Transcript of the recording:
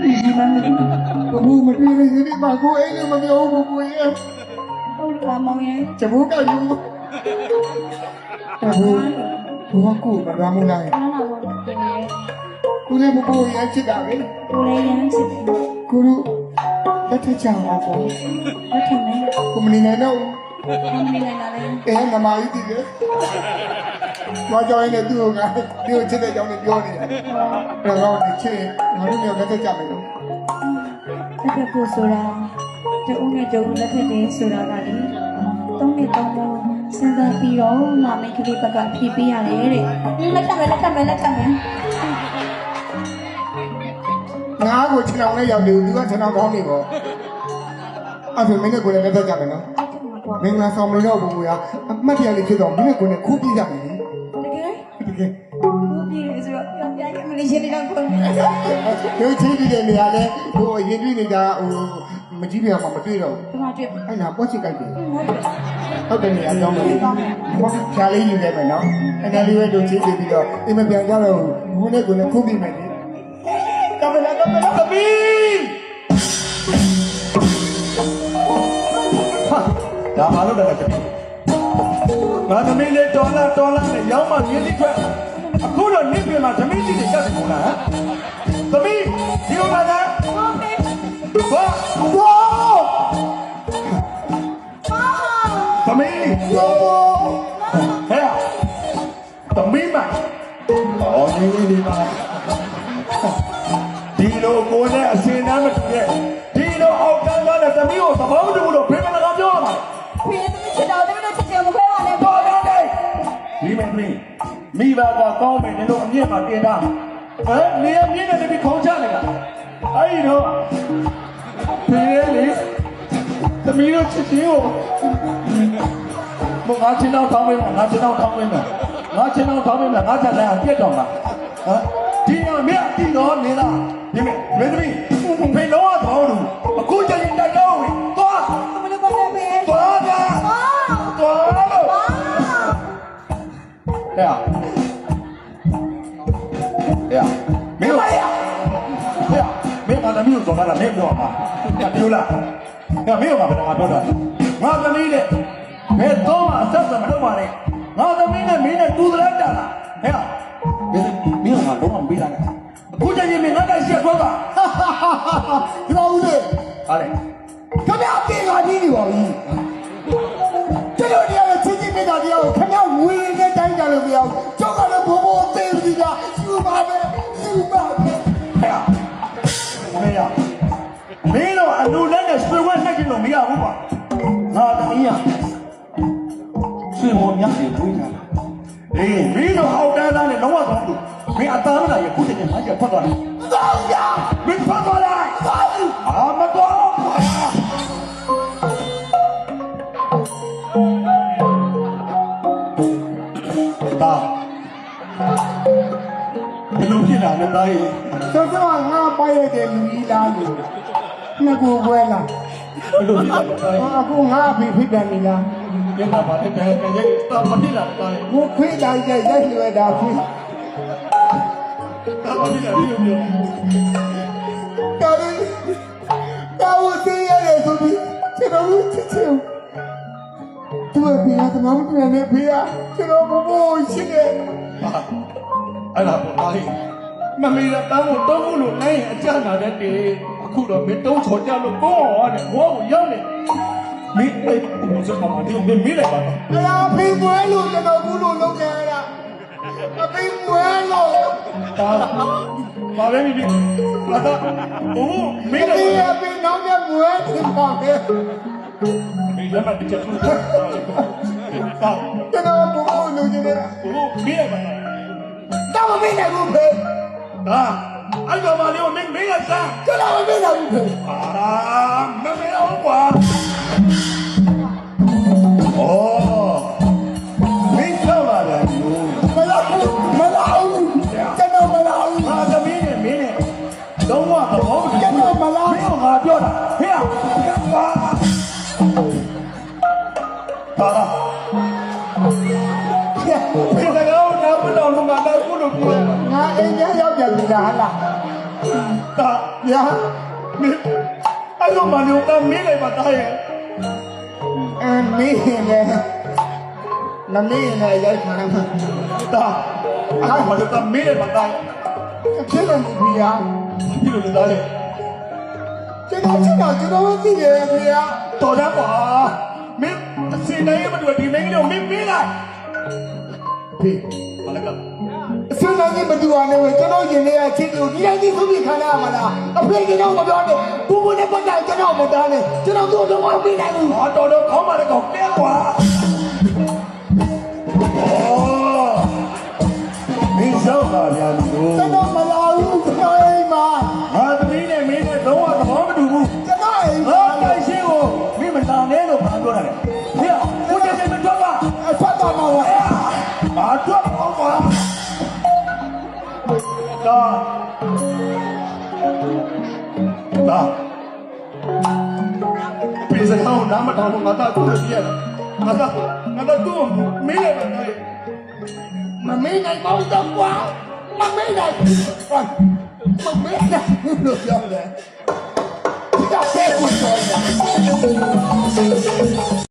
ဒီမှာမလို့ဘဘူးမပြေနေဒီမှာကိုအိမ်လည်းမပြောဘူးကိုရဲ့ဟုတ်လားမောင်ရဲ့ကျဘူးကယူဘဘူးဘဘူးကိုမရမလားအားလာတော့ပြင်နေကိုလည်းမကိုရဲ့ချစ်တာပဲကိုလေးရမ်းချစ်တယ်ကိုတို့လက်ထချအောင်ကိုလက်ထမင်းကိုမနေနိုင်တော့အမနေနိုင်တာလေအဲမမကြီးတည်တယ် ဘာကြောင့်လဲသူကသူ့ချစ်တဲ့ကြောင့်လည်းပြောနေတယ်အဲ့တော့ဒီချစ်ငါတို့မျိုးလက်ထကြမယ်လို့လက်ထဖို့ဆိုတာတူနဲ့တူလက်ထတယ်ဆိုတာကလေသုံးနှစ်သုံးလုံးစဉ်းစားပြီးတော့မမိတ်ကလေးဘက်ကဖြည့်ပေးရတယ်တဲ့လက်ထမယ်လက်ထမယ်လက်ထမယ်ငါ့ကိုခြေထောင်နဲ့ရောက်တယ်သူကခြေထောင်ကောင်းနေပေါ့အဲ့ဒါမင်းနဲ့ကိုလည်းလက်ထကြမယ်နော်မင်္ဂလာဆောင်မလို့တော့ဘူးကွာအမှတ်တရလေးဖြစ်တော့မင်းကကိုယ်နဲ့ခိုးပြကြမယ် ကမလေးရှင်းနေတော့ကိုတို့ချင်းပြီးတဲ့နေရာလဲဟိုရင်တွေ့နေတာဟိုမကြည့်ပြအောင်မတွေ့တော့ဒီမှာတွေ့ပြီအဲ့နာပေါ့ချစ်ကြိုက်တယ်ဟုတ်တယ်နေရာကြောင်းမယ်ဘာဖြာလေးယူနေမယ်နော်အဲ့ဒါလေးပဲတို့ချင်းပြီးတော့အိမ်မပြန်ကြတော့ဘူးနဲ့ကိုယ်နဲ့ခိုးပြမယ်လေကမလာကမလာသမီးဟာဒါမှလို့လည်းတပည့်ငါသမီးလေးတော်လာတော်လာနဲ့ရောင်းမရင်းလိခွက် အခုတော့နင့်ပြင်မှာသမီးကြီးတွေတက်ကုန်လားသမီးဒီလိုလာတာဟုတ်ပြီဘာဝါသမီးဝါဟဲ့သမီးမအော်နေနေဒီမှာဒီလိုကိုနဲ့အစင်နာမတူတဲ့ မိဘကကောင်းမယ်နင်တို့အမြင့်မှာတင်တာဟမ်နေရမြင့်တဲ့တပည့်ခေါင်းချနေတာအဲ့ဒီတော့ဖေးလေသမီးတို့ချစ်ချင်းကိုဘုငါချင်းတော့ထောင်းပေးမှာငါချင်းတော့ထောင်းပေးမှာငါချင်းတော့ထောင်းပေးမှာငါချက်လည်းအပြတ်တော်မှာဟမ်ဒီတော့မြတ်ဒီတော့နေလားဒီမင်းမင်းသမီးဖေး ဟဲ့ဟဲ့မင်းတို့ဟဲ့မင်းအတမီကိုတော့မလားမင်းပြောပါမပြောလားဟဲ့မင်းကဘာပြောတာငါသမီးနဲ့ဘယ်တော့မှအဆက်ဆက်မလုပ်ပါနဲ့ငါသမီးနဲ့မင်းနဲ့တူသလားတာလားဟဲ့မင်းကဘာလုံးဝမပေးတာလဲအခုချိန်ကြီးမင်းငါတိုက်ရှက်သွားတာဟာဟာဟာကြောက်ဦးလေဟာလေခင်ဗျာပြင်ငါကြီးနေပါဘူးကျွန်တော်တရားရဲ့ချင်းချင်းမေတ္တာတရားကိုခင်ဗျာဝေး တရားကျောက်ကလည်းဘိုးဘိုးသေးစီကယူပါပဲယူပါပဲမေရမင်းတို့အလူလက်နဲ့ဆွေဝဲနှက်ကျင်လို့မရဘူးပါငါသမီးရဆွေဝဲမြတ်တွေတွေးတာအေးမင်းတို့အောက်တန်းသားနဲ့လုံးဝသွားလို့မင်းအသားမလာရခုတည်းကမှကြွထွက်သွားတယ်သွားရမင်းထွက်သွားလိုက်အာမတော် လိုဖြစ်လာလဲတားရဲ့စောစောကငါပိုက်ရတဲ့လူကြီးလားလို့နှစ်ကိုခွဲလားဘယ်လိုဖြစ်လာလဲတားရဲ့အခုငါအဖေဖိတယ်နေလားညနာပါတဲ့တဲ့ရဲ့တာမဖြစ်လာတားရဲ့ကိုခွေးတိုင်းကျရိုက်လွယ်တာခွေးတာမဖြစ်လာပြီလို့တော်ရီတော်ဦးသေးရတယ်ဆိုပြီးကျွန်တော်တို့ချစ်ချင်သူ့ဖေကသမားမတူတဲ့ဖေကကျွန်တော်ဘိုးဘိုးရှိတယ်အဲ့ဒါပေါ်ပါလေ မမေရတန်းကိုတုံးဖို့လို့နိုင်ရင်အကြနာတဲ့တေအခုတော့မင်းတုံးချော်ကြလို့ကိုဟောတယ်ဘောကိုရောက်နေမင်းအဲ့ဘုဇကမဒီမင်းမေးလိုက်ပါတော့အလားဖေမွဲလို့ကျွန်တော်ဘူးလို့လုပ်ခဲ့ရတာအဖေမွဲလို့ဒါပါပဲမိမိလာတော့ဘိုးမင်းဒီလည်းအဖေနောက်မြမွဲဖြစ်ပါမယ်မင်းလည်းမတချက်ဘူးဟာကျွန်တော်ဘိုးဘိုးလုပ်နေတာဘိုးမင်းလည်းပါတော့မမင်းနိုင်ဘူးဖေ ဒါအဲ့တော့မလေးကိုမင်းမင်းကစားကျွန်တော်မမင်းနိုင်ဘူးဖေအာမမေအောင်ကွာဩမင်းဆောက်လာတယ်လို့မလာဘူးမလာဘူးကျွန်တော်မလာဘူးငါသမီးနဲ့မင်းနဲ့လုံးဝသဘောမတူကျွန်တော်မလာမင်းကငါပြောတာဟဲ့ကွာပါလာ ဘူးမင်းကတော့နားမတော်လို့ငါတော့ခုလိုပြောငါအိမ်ထဲရောက်ပြန်ပြီလားဟာလားတာဗျာမင်းအဲ့လိုမှလည်းတော့မင်းလည်းမတားရဲ့အမင်းလည်းမမင်းလည်းရိုက်ခံမှာတာအဲ့မှလည်းတော့မင်းလည်းမတားရဲ့ဖြစ်လို့မဖြစ်ရဒီလိုလည်းတားရဲ့ကျွန်တော်ကျွန်တော်ကျွန်တော်သိတယ်ဗျာတော်တယ်ကွာမင်းအစင်းတိုင်းမတူဒီမင်းကလေးကိုမင်းမင်းလိုက်ဖေးဘာလဲက အစင်းသားကြီးမတူအောင်လည်းကျွန်တော်ရင်ထဲကချင်းကိုဒီတိုင်းကြီးသူ့ပြီးခံရမှာလားအဖေကျွန်တော်မပြောနဲ့ဘူးဘူးနဲ့ပတ်သက်ကျွန်တော်မသားနဲ့ကျွန်တော်သူ့တော့မပြီးနိုင်ဘူးဟာတော်တော့ခေါင်းပါလေကောင်တဲကွာ ဒါဒါပြေစကောင်းနားမထောင်လို့ငါတော့သူ့ကိုပြရတယ်ငါတော့ငါတော့သူ့ကိုမင်းလည်းမနိုင်မမင်းနိုင်မောင်းတော့ကွာမမင်းနိုင်ကွာမမင်းနိုင်လို့ပြောတယ်ဒီကဖဲကိုပြောတယ်